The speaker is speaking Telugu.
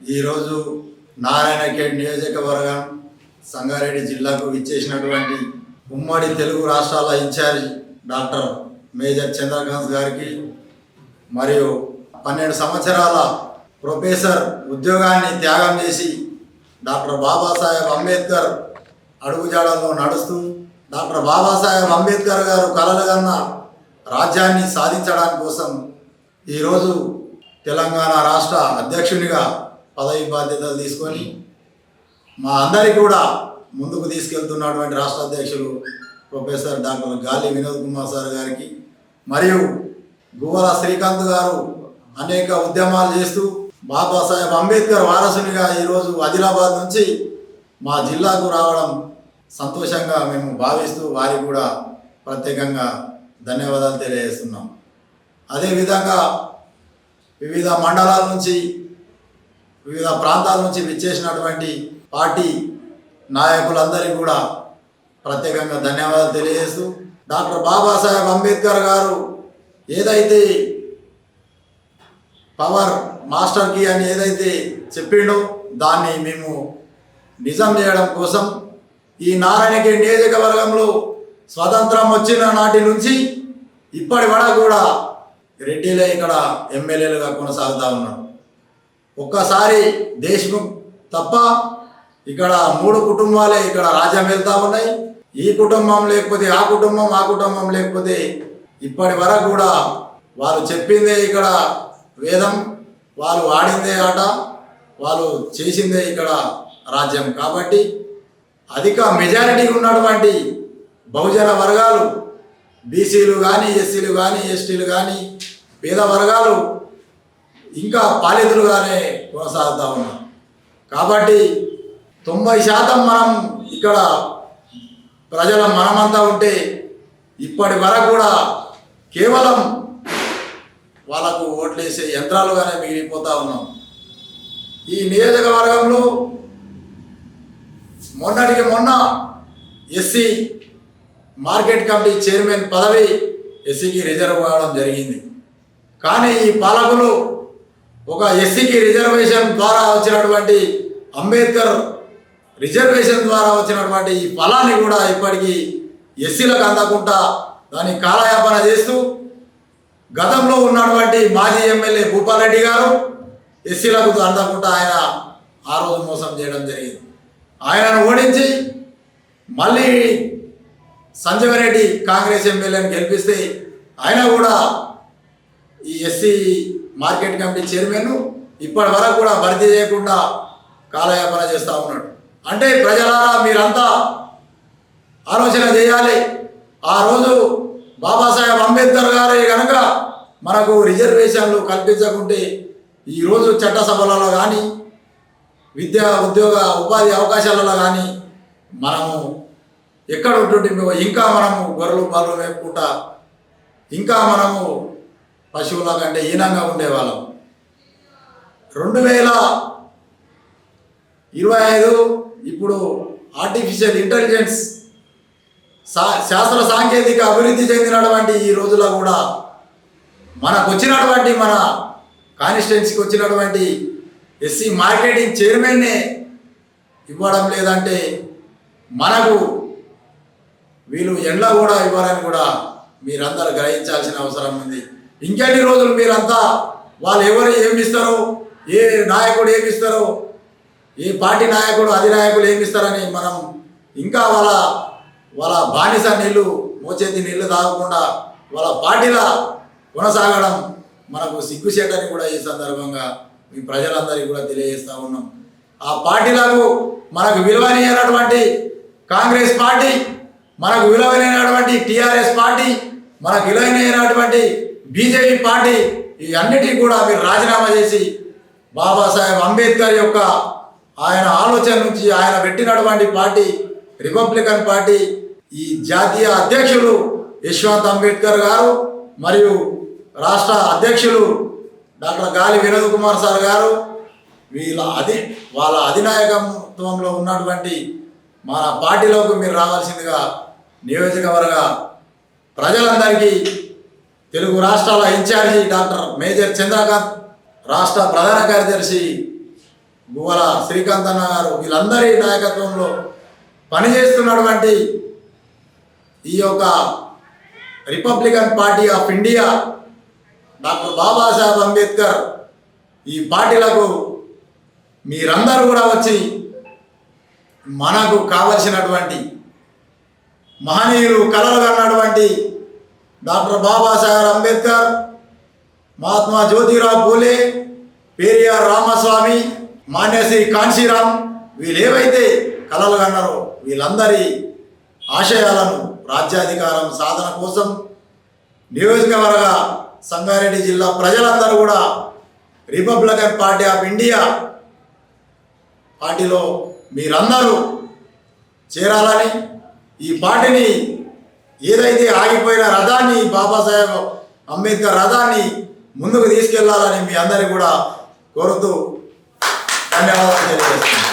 ఈరోజు నారాయణఖేడ్ నియోజకవర్గం సంగారెడ్డి జిల్లాకు విచ్చేసినటువంటి ఉమ్మడి తెలుగు రాష్ట్రాల ఇన్ఛార్జ్ డాక్టర్ మేజర్ చంద్రకాంత్ గారికి మరియు పన్నెండు సంవత్సరాల ప్రొఫెసర్ ఉద్యోగాన్ని త్యాగం చేసి డాక్టర్ బాబాసాహెబ్ అంబేద్కర్ అడుగుజాడల్లో నడుస్తూ డాక్టర్ బాబాసాహెబ్ అంబేద్కర్ గారు కలలు కన్న రాజ్యాన్ని సాధించడానికి కోసం ఈరోజు తెలంగాణ రాష్ట్ర అధ్యక్షునిగా పదవి బాధ్యతలు తీసుకొని మా అందరికీ కూడా ముందుకు తీసుకెళ్తున్నటువంటి రాష్ట్ర అధ్యక్షులు ప్రొఫెసర్ డాక్టర్ గాలి వినోద్ కుమార్ సార్ గారికి మరియు గువ్వల శ్రీకాంత్ గారు అనేక ఉద్యమాలు చేస్తూ బాబాసాహెబ్ అంబేద్కర్ వారసునిగా ఈరోజు ఆదిలాబాద్ నుంచి మా జిల్లాకు రావడం సంతోషంగా మేము భావిస్తూ వారికి కూడా ప్రత్యేకంగా ధన్యవాదాలు తెలియజేస్తున్నాం. అదేవిధంగా వివిధ మండలాల నుంచి వివిధ ప్రాంతాల నుంచి విచ్చేసినటువంటి పార్టీ నాయకులందరికీ కూడా ప్రత్యేకంగా ధన్యవాదాలు తెలియజేస్తూ డాక్టర్ బాబాసాహెబ్ అంబేద్కర్ గారు ఏదైతే పవర్ మాస్టర్ కీ అని ఏదైతే చెప్పిండో దాన్ని మేము నిజం చేయడం కోసం ఈ నారాయణగిరి నియోజకవర్గంలో స్వతంత్రం వచ్చిన నాటి నుంచి ఇప్పటి వరకు కూడా రెడ్డిలే ఇక్కడ ఎమ్మెల్యేలుగా కొనసాగుతూ ఉన్నారు. ఒక్కసారి దేశ్ముఖ్ తప్ప ఇక్కడ మూడు కుటుంబాలే ఇక్కడ రాజ్యం వెళ్తా ఉన్నాయి. ఈ కుటుంబం లేకపోతే ఆ కుటుంబం ఆ కుటుంబం లేకపోతే ఇప్పటి వరకు కూడా వాళ్ళు చెప్పిందే ఇక్కడ వేదం వాళ్ళు ఆడిందే ఆట వాళ్ళు చేసిందే ఇక్కడ రాజ్యం. కాబట్టి అధిక మెజారిటీ ఉన్నటువంటి బహుజన వర్గాలు బీసీలు కానీ ఎస్సీలు కానీ ఎస్టీలు కానీ పేద వర్గాలు ఇంకా పాలితులుగానే కొనసాగుతూ ఉన్నాం కాబట్టి తొంభై శాతం మనం ఇక్కడ ప్రజల మనమంతా ఉంటే ఇప్పటి వరకు కూడా కేవలం వాళ్ళకు ఓట్లేసే యంత్రాలుగానే మిగిలిపోతూ ఉన్నాం. ఈ నియోజకవర్గంలో మొన్నటికి మొన్న ఎస్సీ మార్కెట్ కమిటీ చైర్మన్ పదవి ఎస్సీకి రిజర్వ్ కావడం జరిగింది. కానీ ఈ పాలకులు ఒక ఎస్సీకి రిజర్వేషన్ ద్వారా వచ్చినటువంటి అంబేద్కర్ రిజర్వేషన్ ద్వారా వచ్చినటువంటి ఈ ఫలాన్ని కూడా ఇప్పటికీ ఎస్సీలకు అందకుండా దాన్ని కాలయాపన చేస్తూ గతంలో ఉన్నటువంటి మాజీ ఎమ్మెల్యే భూపాలరెడ్డి గారు ఎస్సీలకు అందకుండా ఆయన ఆ రోజు మోసం చేయడం జరిగింది. ఆయనను ఓడించి మళ్ళీ సంజయరెడ్డి కాంగ్రెస్ ఎమ్మెల్యేని గెలిపిస్తే ఆయన కూడా ఈ ఎస్సీ మార్కెట్ కమిటీ చైర్మన్ ఇప్పటి వరకు కూడా భర్తీ చేయకుండా కాలయాపన చేస్తూ ఉన్నాడు. అంటే ప్రజలారా మీరంతా ఆలోచన చేయాలి. ఆ రోజు బాబాసాహెబ్ అంబేద్కర్ గారే కనుక మనకు రిజర్వేషన్లు కల్పించకుంటే ఈరోజు చట్టసభలలో కానీ విద్యా ఉద్యోగ ఉపాధి అవకాశాలలో కానీ మనము ఎక్కడ ఉంటుంటే ఇంకా మనము గొర్రెలు బర్రెలు వేపుకుంటా ఇంకా మనము పశువుల కంటే హీనంగా ఉండేవాళ్ళం. రెండు వేల ఇరవై ఐదు ఇప్పుడు ఆర్టిఫిషియల్ ఇంటెలిజెన్స్ సా శాస్త్ర సాంకేతిక అభివృద్ధి చెందినటువంటి ఈ రోజుల్లో కూడా మనకు వచ్చినటువంటి మన కాన్స్టిట్యున్సీకి వచ్చినటువంటి ఎస్సీ మార్కెటింగ్ చైర్మన్నే ఇవ్వడం లేదంటే మనకు వీళ్ళు ఎండ కూడా ఇవ్వాలని కూడా మీరందరూ గ్రహించాల్సిన అవసరం ఉంది. ఇంకెన్ని రోజులు మీరంతా వాళ్ళు ఎవరు ఏమిస్తారో ఏ నాయకుడు ఏమిస్తారో ఏ పార్టీ నాయకుడు అధినాయకులు ఏమిస్తారని మనం ఇంకా వాళ్ళ వాళ్ళ బానిస నీళ్ళు మోచేతి నీళ్ళు తాగకుండా వాళ్ళ పార్టీల కొనసాగడం మనకు సిగ్గుచేటని కూడా ఈ సందర్భంగా మీ ప్రజలందరికీ కూడా తెలియజేస్తా ఉన్నాం. ఆ పార్టీలకు మనకు విలువైనటువంటి కాంగ్రెస్ పార్టీ మనకు విలువైనటువంటి టీఆర్ఎస్ పార్టీ మనకు విలువైనటువంటి బీజేపీ పార్టీ ఈ అన్నిటికీ కూడా మీరు రాజీనామా చేసి బాబాసాహెబ్ అంబేద్కర్ యొక్క ఆయన ఆలోచన నుంచి ఆయన పెట్టినటువంటి పార్టీ రిపబ్లికన్ పార్టీ ఈ జాతీయ అధ్యక్షులు యశ్వంత్ అంబేద్కర్ గారు మరియు రాష్ట్ర అధ్యక్షులు డాక్టర్ గాలి వినోద్ కుమార్ సార్ గారు వీళ్ళ అధి వాళ్ళ అధినాయకత్వంలో ఉన్నటువంటి మన పార్టీలోకి మీరు రావాల్సిందిగా నియోజకవర్గ ప్రజలందరికీ తెలుగు రాష్ట్రాల ఇన్ఛార్జి డాక్టర్ మేజర్ చంద్రకాంత్ రాష్ట్ర ప్రధాన కార్యదర్శి గువ్వల శ్రీకాంత్ అన్న గారు వీళ్ళందరి నాయకత్వంలో పనిచేస్తున్నటువంటి ఈ యొక్క Republican party of India doctor Babasaheb Ambedkar ఈ పార్టీలకు మీరందరూ కూడా వచ్చి మనకు కావలసినటువంటి మహనీయులు కలలు కన్నటువంటి డాక్టర్ బాబాసాహెబ్ అంబేద్కర్ మహాత్మా జ్యోతిరావు పూలే పేరియార్ రామస్వామి మాన్యశ్రీ కాంశీరామ్ వీళ్ళు ఏవైతే కలలు కన్నారో వీళ్ళందరి ఆశయాలను రాజ్యాధికారం సాధన కోసం నియోజకవర్గ సంగారెడ్డి జిల్లా ప్రజలందరూ కూడా రిపబ్లికన్ పార్టీ ఆఫ్ ఇండియా పార్టీలో మీరందరూ చేరాలని ఈ పార్టీని ఏదైతే ఆగిపోయిన రథాన్ని బాబాసాహెబ్ అంబేద్కర్ రథాన్ని ముందుకు తీసుకెళ్ళాలని మీ అందరికీ కూడా కోరుతూ ధన్యవాదాలు తెలియజేస్తున్నాను.